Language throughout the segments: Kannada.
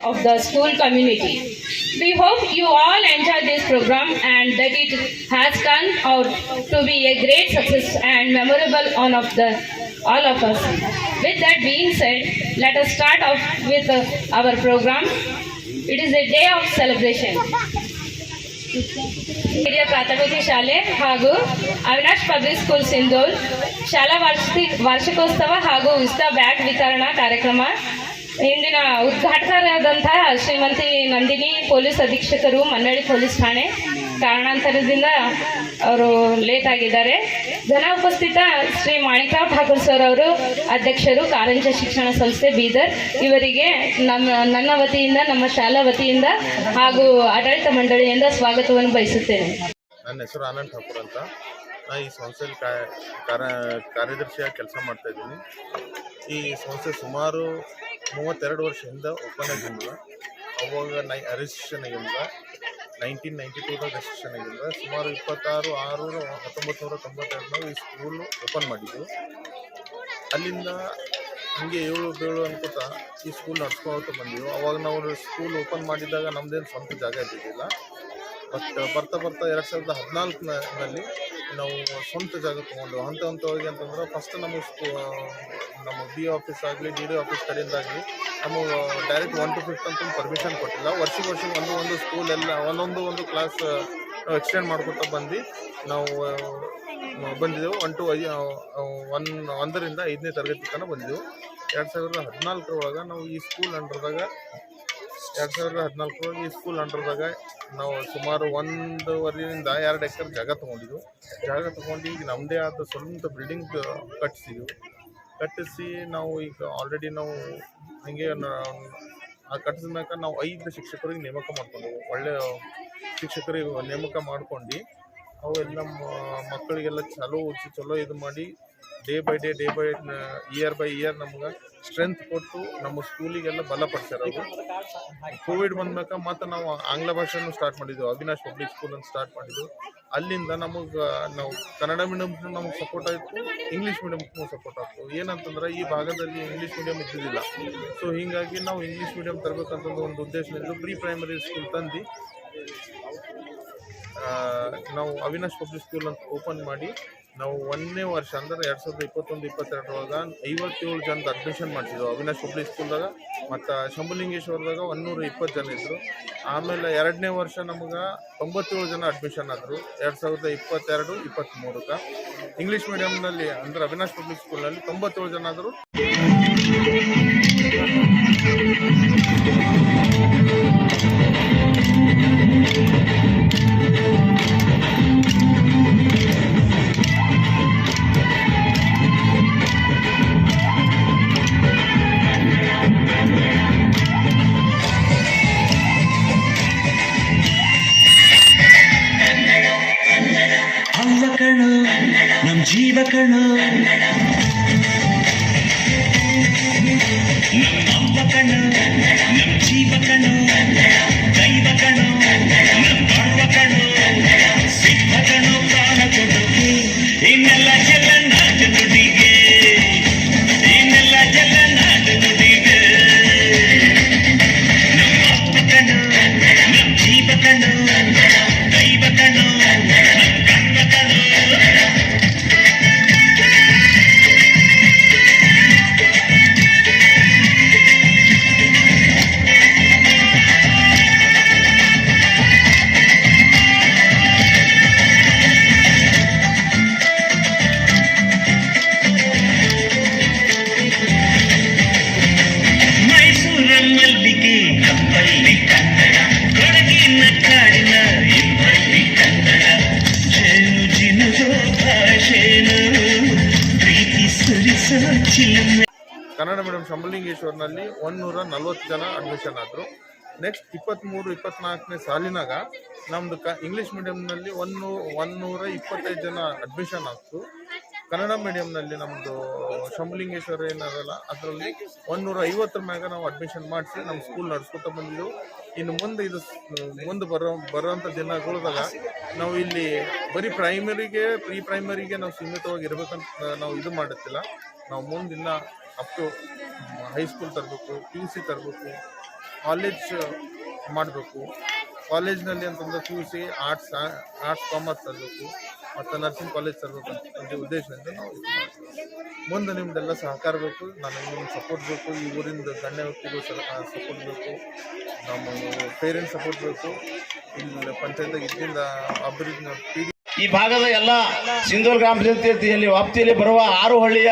of the school community. We hope you all enjoy this program and that it has turned out to be a great success and memorable on of the all of us. With that being said, let us start off with uh, our program. It is a day of celebration. ಹಿರಿಯ ಪ್ರಾಥಮಿಕ ಶಾಲೆ ಹಾಗೂ ಅವಿನಾಶ್ ಪಬ್ಲಿಕ್ ಸ್ಕೂಲ್ ಸಿಂಧೂರ್ ಶಾಲಾ ವಾರ್ಷಿಕ ವಾರ್ಷಿಕೋತ್ಸವ ಹಾಗೂ ಉಚಿತ ಬ್ಯಾಗ್ ವಿತರಣಾ ಕಾರ್ಯಕ್ರಮ ಇಂದಿನ ಉದ್ಘಾಟಕರಾದಂತಹ ಶ್ರೀಮತಿ ನಂದಿನಿ ಪೊಲೀಸ್ ಅಧೀಕ್ಷಕರು ಮನ್ನಳ್ಳಿ ಪೊಲೀಸ್ ಠಾಣೆ. ಕಾರಣಾಂತರದಿಂದ ಅವರು ಲೇಟ್ ಆಗಿದ್ದಾರೆ. ಜನ ಉಪಸ್ಥಿತ ಶ್ರೀ ಮಾಣಿಕರಾವ್ ಠಾಕೂರ್ ಸರ್ ಅವರು, ಅಧ್ಯಕ್ಷರು, ಕಾರಂಜ ಶಿಕ್ಷಣ ಸಂಸ್ಥೆ ಬೀದರ್. ಇವರಿಗೆ ನಮ್ಮ, ನನ್ನ ವತಿಯಿಂದ, ನಮ್ಮ ಶಾಲಾ ವತಿಯಿಂದ ಹಾಗೂ ಆಡಳಿತ ಮಂಡಳಿಯಿಂದ ಸ್ವಾಗತವನ್ನು ಬಯಸುತ್ತೇನೆ. ನನ್ನ ಹೆಸರು ಆನಂದ್ ಠಾಕೂರ್ ಅಂತ. ನಾ ಈ ಸಂಸ್ಥೆಯಲ್ಲಿ ಕಾರ್ಯ, ಕಾರ್ಯದರ್ಶಿಯಾಗಿ ಕೆಲಸ ಮಾಡ್ತಾ ಇದ್ದೀನಿ. ಈ ಸಂಸ್ಥೆ ಸುಮಾರು ಮೂವತ್ತೆರಡು ವರ್ಷದಿಂದ ಓಪನ್ ಆಗಿಲ್ಲ. ಅವಾಗ ನೈ ರಿಜಿಸ್ಟ್ರೇಷನ್ ಆಗಿಲ್ಲ. ನೈನ್ಟೀನ್ ನೈಂಟಿ ಟೂದಾಗ ರಿಜಿಸ್ಟ್ರೇಷನ್ ಆಗಿಲ್ಲ. ಸುಮಾರು ಇಪ್ಪತ್ತಾರು ಆರು ಹತ್ತೊಂಬತ್ತು ನೂರ ತೊಂಬತ್ತೆರಡು ಈ ಸ್ಕೂಲ್ ಓಪನ್ ಮಾಡಿದ್ದು. ಅಲ್ಲಿಂದ ಹಿಂಗೆ ಏಳು ಬೇಳು ಅನ್ಕೋತ ಈ ಸ್ಕೂಲ್ ನಡ್ಸ್ಕೊಳ್ತಾ ಬಂದೀವಿ. ಅವಾಗ ನಾವು ಸ್ಕೂಲ್ ಓಪನ್ ಮಾಡಿದಾಗ ನಮ್ದೇನು ಸ್ವಂತ ಜಾಗ ಇದ್ದಿದ್ದಿಲ್ಲ ಬಟ್ ಬರ್ತಾ ಬರ್ತಾ ಎರಡು ಸಾವಿರದ ಹದಿನಾಲ್ಕನಲ್ಲಿ ನಾವು ಸ್ವಂತ ಜಾಗ ತೊಗೊಂಡು ಹಂತ ಹಂತವಾಗಿ ಅಂತಂದ್ರೆ ಫಸ್ಟ್ ನಮಗೆ ನಮ್ಮ ಬಿ ಆಫೀಸ್ ಆಗಲಿ ಡಿ ಡಿ ಆಫೀಸ್ ಕಡೆಯಿಂದಾಗಲಿ ನಮಗೆ ಡೈರೆಕ್ಟ್ ಒನ್ ಟು ಫಿಫ್ತ್ ಅಂತ ಪರ್ಮಿಷನ್ ಕೊಟ್ಟಿಲ್ಲ. ವರ್ಷಕ್ಕೆ ವರ್ಷಕ್ಕೆ ಒಂದು ಒಂದು ಸ್ಕೂಲ್ ಎಲ್ಲ, ಒಂದೊಂದು ಒಂದು ಕ್ಲಾಸ್ ಎಕ್ಸ್ಟೆಂಡ್ ಮಾಡ್ಕೊತಾ ಬಂದು ನಾವು ಬಂದಿದ್ದೆವು. ಒನ್ ಟು ಐ ಒನ್ ಒಂದರಿಂದ ಐದನೇ ತರಗತಿ ತನಕ ಬಂದಿದ್ದೆವು. ಎರಡು ಸಾವಿರದ ಹದಿನಾಲ್ಕರೊಳಗೆ ನಾವು ಈ ಸ್ಕೂಲ್ ಅಂಡರ್ದಾಗ ಎರಡು ಸಾವಿರದ ಹದಿನಾಲ್ಕು ಈ ಸ್ಕೂಲ್ ಅಂಡರ್ದಾಗ ನಾವು ಸುಮಾರು ಒಂದೂವರೆಯಿಂದ ಎರಡು ಎಕರೆ ಜಾಗ ತೊಗೊಂಡಿದ್ವು. ಜಾಗ ತೊಗೊಂಡು ಈಗ ನಮ್ಮದೇ ಆದ ಸ್ವಂತ ಬಿಲ್ಡಿಂಗ್ ಕಟ್ಟಿಸಿದ್ವು ಕಟ್ಟಿಸಿ ನಾವು ಈಗ ಆಲ್ರೆಡಿ ನಾವು ಹಾಗೆ ಆ ಕಟ್ಟಿಸಿದ ಮ್ಯಾಕ ನಾವು ಐದು ಶಿಕ್ಷಕರಿಗೆ ನೇಮಕ ಮಾಡ್ಕೊಂಡೆವು ಒಳ್ಳೆಯ ಶಿಕ್ಷಕರಿಗೆ ನೇಮಕ ಮಾಡ್ಕೊಂಡು ಅವೆಲ್ಲ ಮಕ್ಕಳಿಗೆಲ್ಲ ಚಲೋ ಚಲೋ ಇದು ಮಾಡಿ day by day day by year by year ನಮ್ಗೆ ಸ್ಟ್ರೆಂತ್ ಕೊಟ್ಟು ನಮ್ಮ ಸ್ಕೂಲಿಗೆಲ್ಲ ಬಲಪಡಿಸ್ಯಾರ ಅವರು. ಕೋವಿಡ್ ಬಂದ್ಮೇಲೆ ಮತ್ತೆ ನಾವು ಆಂಗ್ಲ ಭಾಷೆನೂ ಸ್ಟಾರ್ಟ್ ಮಾಡಿದ್ವಿ, ಅವಿನಾಶ್ ಪಬ್ಲಿಕ್ ಸ್ಕೂಲ್ ಅಂತ ಸ್ಟಾರ್ಟ್ ಮಾಡಿದ್ವಿ. ಅಲ್ಲಿಂದ ನಮಗೆ, ನಾವು ಕನ್ನಡ ಮೀಡಿಯಮ್ ನಮಗೆ ಸಪೋರ್ಟ್ ಆಯಿತು ಇಂಗ್ಲೀಷ್ ಮೀಡಿಯಮ್ಗೂ ಸಪೋರ್ಟ್ ಆಯಿತು. ಏನಂತಂದ್ರೆ ಈ ಭಾಗದಲ್ಲಿ ಇಂಗ್ಲೀಷ್ ಮೀಡಿಯಮ್ ಇದ್ದಿದ್ದಿಲ್ಲ. ಸೊ ಹೀಗಾಗಿ ನಾವು ಇಂಗ್ಲೀಷ್ ಮೀಡಿಯಮ್ ತರಬೇಕಂತಂದು ಒಂದು ಉದ್ದೇಶದಿಂದ ಪ್ರೀ ಪ್ರೈಮರಿ ಸ್ಕೂಲ್ ತಂದು ನಾವು ಅವಿನಾಶ್ ಪಬ್ಲಿಕ್ ಸ್ಕೂಲ್ ಅಂತ ಓಪನ್ ಮಾಡಿ ನಾವು ಒಂದನೇ ವರ್ಷ ಅಂದ್ರೆ ಎರಡು ಸಾವಿರದ ಇಪ್ಪತ್ತೊಂದು, ಇಪ್ಪತ್ತೆರಡರೊಳಗೆ ಐವತ್ತೇಳು ಜನದ ಅಡ್ಮಿಷನ್ ಮಾಡಿಸಿದ್ವು ಅವಿನಾಶ್ ಪಬ್ಲಿಕ್ ಸ್ಕೂಲ್ದಾಗ. ಮತ್ತು ಶಂಭುಲಿಂಗೇಶ್ವರದಾಗ ಒಂದೂರ ಇಪ್ಪತ್ತು ಜನ ಇದ್ದರು ಆಮೇಲೆ ಎರಡನೇ ವರ್ಷ ನಮಗೆ ತೊಂಬತ್ತೇಳು ಜನ ಅಡ್ಮಿಷನ್ ಆದರು. ಎರಡು ಸಾವಿರದ ಇಪ್ಪತ್ತೆರಡು, ಇಪ್ಪತ್ತ್ಮೂರಕ್ಕೆ. ಇಂಗ್ಲೀಷ್ ಮೀಡಿಯಮ್ನಲ್ಲಿ ಅಂದ್ರೆ ಅವಿನಾಶ್ ಪಬ್ಲಿಕ್ ಸ್ಕೂಲ್ನಲ್ಲಿ ತೊಂಬತ್ತೇಳು ಜನ ಆದರು. ಕಣು ಕನ್ನಡ ಮೀಡಿಯಂ ಶಂಬಲಿಂಗೇಶ್ವರ್ನಲ್ಲಿ ಒಂದೂರ ನಲ್ವತ್ತು ಜನ ಅಡ್ಮಿಷನ್ ಆದರು. ನೆಕ್ಸ್ಟ್ ಇಪ್ಪತ್ತ್ಮೂರು ಇಪ್ಪತ್ನಾಲ್ಕನೇ ಸಾಲಿನಾಗ ನಮ್ಮದು ಕ ಇಂಗ್ಲೀಷ್ ಮೀಡಿಯಮ್ನಲ್ಲಿ ಒಂದು, ಒಂದೂರ ಇಪ್ಪತ್ತೈದು ಜನ ಅಡ್ಮಿಷನ್ ಆಗ್ತು. ಕನ್ನಡ ಮೀಡಿಯಮ್ನಲ್ಲಿ ನಮ್ಮದು ಶಂಬಲಿಂಗೇಶ್ವರ ಏನಾರಲ್ಲ ಅದರಲ್ಲಿ ಒಂದೂರ ಐವತ್ತರ ಮ್ಯಾಗ ನಾವು ಅಡ್ಮಿಷನ್ ಮಾಡಿಸಿ ನಮ್ಮ ಸ್ಕೂಲ್ ನಡ್ಸ್ಕೊತ ಬಂದಿದ್ದು ಇನ್ನು ಮುಂದೆ ಇದು, ಮುಂದೆ ಬರೋ, ಬರೋಂಥ ದಿನಗಳದಾಗ ನಾವು ಇಲ್ಲಿ ಬರೀ ಪ್ರೈಮರಿಗೆ ಪ್ರೀ ಪ್ರೈಮರಿಗೆ ನಾವು ಸೀಮಿತವಾಗಿ ಇರ್ಬೇಕಂತ ನಾವು ಇದು ಮಾಡುತ್ತಿಲ್ಲ. ನಾವು ಮುಂದಿನ ಅಪ್ ಟು ಹೈಸ್ಕೂಲ್ ತರಬೇಕು ಪಿ ಯು ಸಿ ತರಬೇಕು ಕಾಲೇಜ್ ಮಾಡಬೇಕು. ಕಾಲೇಜ್ನಲ್ಲಿ ಅಂತಂದ್ರೆ P U C arts arts commerce ತರಬೇಕು, ಮತ್ತು ನರ್ಸಿಂಗ್ ಕಾಲೇಜ್ ತರಬೇಕು ಅಂತ ಉದ್ದೇಶದಿಂದ ನಾವು ಮುಂದೆ ನಿಮ್ದೆಲ್ಲ ಸಹಕಾರ ಬೇಕು, ನನಗೆ ನಿಮ್ಮ ಸಪೋರ್ಟ್ ಬೇಕು, ಈ ಊರಿಂದ ಗಣ್ಯ ವ್ಯಕ್ತಿಗಳು ಸಪೋರ್ಟ್ ಬೇಕು, ನಮ್ಮ ಪೇರೆಂಟ್ಸ್ ಸಪೋರ್ಟ್ ಬೇಕು. ಇಲ್ಲಿ ಪಂಚಾಯತ್ ಇದರಿಂದ ಅಭಿವೃದ್ಧಿ ಈ ಭಾಗದ ಎಲ್ಲ ಸಿಂಧೂರ್ ಗ್ರಾಮ ಪಂಚಾಯತಿಯಲ್ಲಿ ವ್ಯಾಪ್ತಿಯಲ್ಲಿ ಬರುವ ಆರು ಹಳ್ಳಿಯ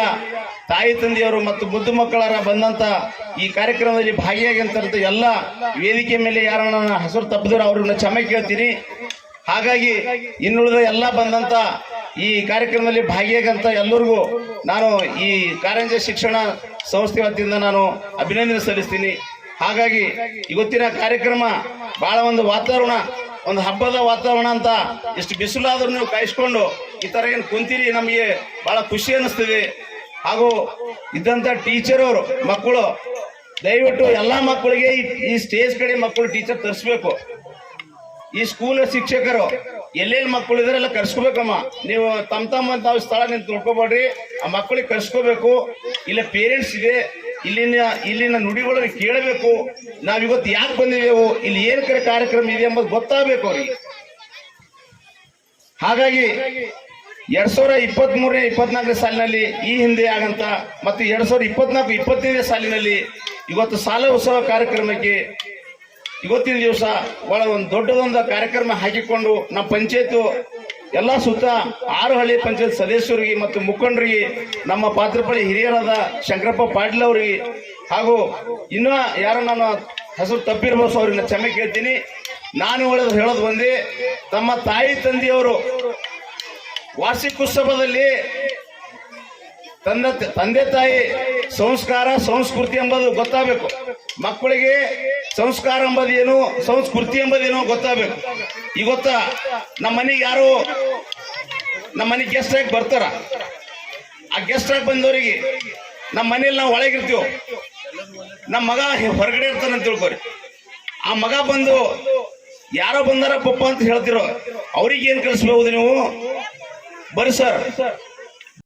ತಾಯಿ ತಂದೆಯವರು ಮತ್ತು ಮುದ್ದು ಮಕ್ಕಳರ ಬಂದಂತ ಈ ಕಾರ್ಯಕ್ರಮದಲ್ಲಿ ಭಾಗಿಯಾಗಿರ್ತಂತ ಎಲ್ಲ ವೇದಿಕೆ ಮೇಲೆ ಯಾರನ್ನ ಹೆಸರು ತಪ್ಪಿದ್ರು ಅವ್ರನ್ನ ಕ್ಷಮೆ ಕೇಳ್ತೀನಿ. ಹಾಗಾಗಿ ಇನ್ನುಳಿದ ಎಲ್ಲ ಬಂದಂತ ಈ ಕಾರ್ಯಕ್ರಮದಲ್ಲಿ ಭಾಗಿಯಾಗಂತ ಎಲ್ಲರಿಗೂ ನಾನು ಈ ಕಾರಂಜ ಶಿಕ್ಷಣ ಸಂಸ್ಥೆ ವತಿಯಿಂದ ನಾನು ಅಭಿನಂದನೆ ಸಲ್ಲಿಸ್ತೀನಿ. ಹಾಗಾಗಿ ಇವತ್ತಿನ ಕಾರ್ಯಕ್ರಮ ಬಹಳ ಒಂದು ವಾತಾವರಣ, ಒಂದು ಹಬ್ಬದ ವಾತಾವರಣ ಅಂತ ಎಷ್ಟು ಬಿಸಿಲಾದ್ರೂ ನೀವು ಕಾಯಿಸ್ಕೊಂಡು ಈ ಥರ ಏನು ಕುಂತೀರಿ ನಮಗೆ ಬಹಳ ಖುಷಿ ಅನಿಸ್ತದೆ ಹಾಗೂ ಇದ್ದಂತ ಟೀಚರ್ ಅವರು, ಮಕ್ಕಳು, ದಯವಿಟ್ಟು ಎಲ್ಲಾ ಮಕ್ಕಳಿಗೆ ಈ- ಸ್ಟೇಜ್ ಕಡೆ ಮಕ್ಕಳು ಟೀಚರ್ ತರಿಸ್ಬೇಕು. ಈ ಸ್ಕೂಲ್ ಶಿಕ್ಷಕರು ಎಲ್ಲೆಲ್ಲಿ ಮಕ್ಕಳು ಇದಾರೆ ಎಲ್ಲ ಕರ್ಸ್ಕೋಬೇಕಮ್ಮ. ನೀವು ತಮ್ಮ ತಮ್ಮ ತಾವು ಸ್ಥಳ ನೀವು ತಿಳ್ಕೊಬೇಡ್ರಿ ಆ ಮಕ್ಕಳಿಗೆ ಕರ್ಸ್ಕೋಬೇಕು. ಇಲ್ಲ ಪೇರೆಂಟ್ಸ್ ಇದೆ, ಇಲ್ಲಿನ ಇಲ್ಲಿನ ನುಡಿಗಳನ್ನು ಕೇಳಬೇಕು. ನಾವು ಇವತ್ತು ಯಾಕೆ ಬಂದಿದ್ದೇವು, ಇಲ್ಲಿ ಏನ್ ಕರೆ ಕಾರ್ಯಕ್ರಮ ಇದೆ ಎಂಬುದು ಗೊತ್ತಾಗಬೇಕು ಅವ್ರಿಗೆ. ಹಾಗಾಗಿ ಎರಡ್ ಸಾವಿರ ಇಪ್ಪತ್ತ್ ಮೂರನೇ ಇಪ್ಪತ್ನಾಲ್ಕನೇ ಸಾಲಿನಲ್ಲಿ ಈ ಹಿಂದೆ ಆಗಂತ ಮತ್ತು ಎರಡ್ ಸಾವಿರದ ಇಪ್ಪತ್ನಾಲ್ಕು, ಇಪ್ಪತ್ತೈದನೇ ಸಾಲಿನಲ್ಲಿ ಇವತ್ತು ಸಾಲ ಉತ್ಸವ ಕಾರ್ಯಕ್ರಮಕ್ಕೆ ಇವತ್ತಿನ ದಿವಸ ಬಹಳ ಒಂದು ದೊಡ್ಡದೊಂದು ಕಾರ್ಯಕ್ರಮ ಹಾಕಿಕೊಂಡು ನಮ್ಮ ಪಂಚಾಯತ್ ಎಲ್ಲ ಸುತ್ತ ಆರು ಹಳ್ಳಿ ಪಂಚಾಯತ್ ಸದಸ್ಯರಿಗೆ ಮತ್ತು ಮುಖಂಡರಿಗೆ, ನಮ್ಮ ಪಾತ್ರಪಳ್ಳಿ ಹಿರಿಯರಾದ ಶಂಕರಪ್ಪ ಪಾಟೀಲ್ ಅವರಿಗೆ ಹಾಗೂ ಇನ್ನೂ ಯಾರು ನಾನು ಹೆಸರು ತಪ್ಪಿರ್ಬೋದು ಅವ್ರನ್ನ ಕ್ಷಮೆ ಕೇಳ್ತೀನಿ. ನಾನು ಹೇಳೋದು ಹೇಳೋದು ಒಂದೇ, ತಮ್ಮ ತಾಯಿ ತಂದೆಯವರು ವಾರ್ಷಿಕೋತ್ಸವದಲ್ಲಿ ತಂದೆ ತಂದೆ ತಾಯಿ ಸಂಸ್ಕಾರ, ಸಂಸ್ಕೃತಿ ಎಂಬುದು ಗೊತ್ತಾಗಬೇಕು. ಮಕ್ಕಳಿಗೆ ಸಂಸ್ಕಾರ ಎಂಬುದೇನು ಸಂಸ್ಕೃತಿ ಎಂಬುದೇನು ಗೊತ್ತಾಗಬೇಕು. ಈ ಗೊತ್ತಾ? ನಮ್ಮ ಮನೆಗೆ ಯಾರು, ನಮ್ಮ ಮನೆಗೆ ಗೆಸ್ಟ್ ಆಗಿ ಬರ್ತಾರ? ಆ ಗೆಸ್ಟ್ ಆಗಿ ಬಂದವರಿಗೆ ನಮ್ಮ ಮನೇಲಿ ನಾವು ಒಳಗಿರ್ತೀವಿ? ನಮ್ಮ ಮಗ ಹೊರಗಡೆ ಇರ್ತಾನೆ ತಿಳ್ಕೊರಿ. ಆ ಮಗ ಬಂದು, ಯಾರೋ ಬಂದಾರ ಪಪ್ಪ ಅಂತ ಹೇಳ್ತಿರೋ, ಅವ್ರಿಗೆ ಏನು ಕಲಿಸ್ಬಹುದು ನೀವು? ಬರ್ರಿ ಸರ್